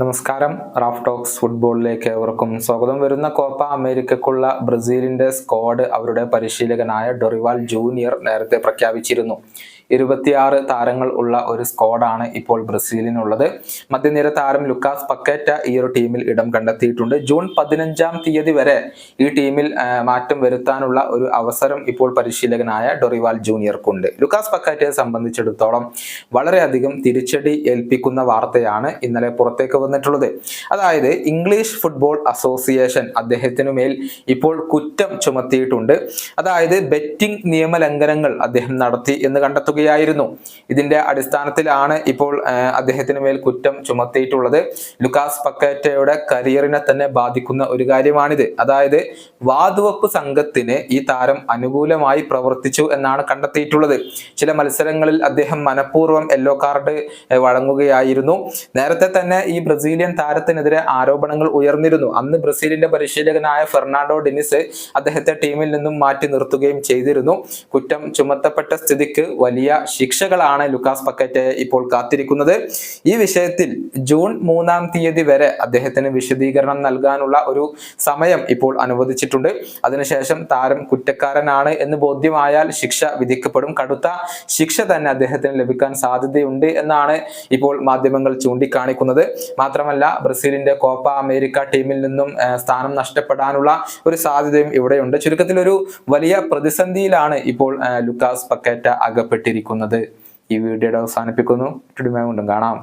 നമസ്കാരം. Raf talks ഫുട്ബോളിലേക്ക് ഏവർക്കും സ്വാഗതം. വരുന്ന കോപ്പ അമേരിക്കക്കുള്ള ബ്രസീലിന്റെ സ്ക്വാഡ് അവരുടെ പരിശീലകനായ ഡൊറിവാൽ ജൂനിയർ നേരത്തെ പ്രഖ്യാപിച്ചിരുന്നു. ഇരുപത്തിയാറ് താരങ്ങൾ ഉള്ള ഒരു സ്ക്വാഡാണ് ഇപ്പോൾ ബ്രസീലിനുള്ളത്. മധ്യനിര താരം ലുക്കാസ് പക്കേറ്റ ഈ ഒരു ടീമിൽ ഇടം കണ്ടെത്തിയിട്ടുണ്ട്. ജൂൺ പതിനഞ്ചാം തീയതി വരെ ഈ ടീമിൽ മാറ്റം വരുത്താനുള്ള ഒരു അവസരം ഇപ്പോൾ പരിശീലകനായ ഡൊറിവാൽ ജൂനിയർക്കുണ്ട്. ലുക്കാസ് പക്കേറ്റയെ സംബന്ധിച്ചിടത്തോളം വളരെയധികം തിരിച്ചടി ഏൽപ്പിക്കുന്ന വാർത്തയാണ് ഇന്നലെ പുറത്തേക്ക് വന്നിട്ടുള്ളത്. അതായത് ഇംഗ്ലീഷ് ഫുട്ബോൾ അസോസിയേഷൻ അദ്ദേഹത്തിനു മേൽ ഇപ്പോൾ കുറ്റം ചുമത്തിയിട്ടുണ്ട്. അതായത് ബെറ്റിംഗ് നിയമലംഘനങ്ങൾ അദ്ദേഹം നടത്തി എന്ന് കണ്ടെത്തുകയായിരുന്നു. ഇതിന്റെ അടിസ്ഥാനത്തിലാണ് ഇപ്പോൾ അദ്ദേഹത്തിന് മേൽ കുറ്റം ചുമത്തിയിട്ടുള്ളത്. ലുക്കാസ് പക്കേറ്റയുടെ കരിയറിനെ തന്നെ ബാധിക്കുന്ന ഒരു കാര്യമാണിത്. അതായത് വാതുവെപ്പ് സംഘത്തിന് ഈ താരം അനുകൂലമായി പ്രവർത്തിച്ചു എന്നാണ് കണ്ടെത്തിയിട്ടുള്ളത്. ചില മത്സരങ്ങളിൽ അദ്ദേഹം മനഃപൂർവം യെല്ലോ കാർഡ് വഴങ്ങുകയായിരുന്നു. നേരത്തെ തന്നെ ഈ ബ്രസീലിയൻ താരത്തിനെതിരെ ആരോപണങ്ങൾ ഉയർന്നിരുന്നു. അന്ന് ബ്രസീലിന്റെ പരിശീലകനായ ഫെർണാണ്ടോ ഡെനിസ് അദ്ദേഹത്തെ ടീമിൽ നിന്നും മാറ്റി നിർത്തുകയും ചെയ്തിരുന്നു. കുറ്റം ചുമത്തപ്പെട്ട സ്ഥിതിക്ക് വലിയ ശിക്ഷകളാണ് ലുക്കാസ് പക്കറ്റ് ഇപ്പോൾ കാത്തിരിക്കുന്നത്. ഈ വിഷയത്തിൽ ജൂൺ മൂന്നാം തീയതി വരെ അദ്ദേഹത്തിന് വിശദീകരണം നൽകാനുള്ള ഒരു സമയം ഇപ്പോൾ അനുവദിച്ചിട്ടുണ്ട്. അതിനുശേഷം താരം കുറ്റക്കാരനാണ് എന്ന് ബോധ്യമായാൽ ശിക്ഷ വിധിക്കപ്പെടും. കടുത്ത ശിക്ഷ തന്നെ അദ്ദേഹത്തിന് ലഭിക്കാൻ സാധ്യതയുണ്ട് എന്നാണ് ഇപ്പോൾ മാധ്യമങ്ങൾ ചൂണ്ടിക്കാണിക്കുന്നത്. മാത്രമല്ല ബ്രസീലിന്റെ കോപ്പ അമേരിക്ക ടീമിൽ നിന്നും സ്ഥാനം നഷ്ടപ്പെടാനുള്ള ഒരു സാധ്യതയും ഇവിടെയുണ്ട്. ചുരുക്കത്തിൽ ഒരു വലിയ പ്രതിസന്ധിയിലാണ് ഇപ്പോൾ ലുക്കാസ് പക്കേറ്റ അകപ്പെട്ടിരിക്കുന്നത്. ഈ വീഡിയോയുടെ അവസാനിപ്പിക്കുന്നു. കാണാം.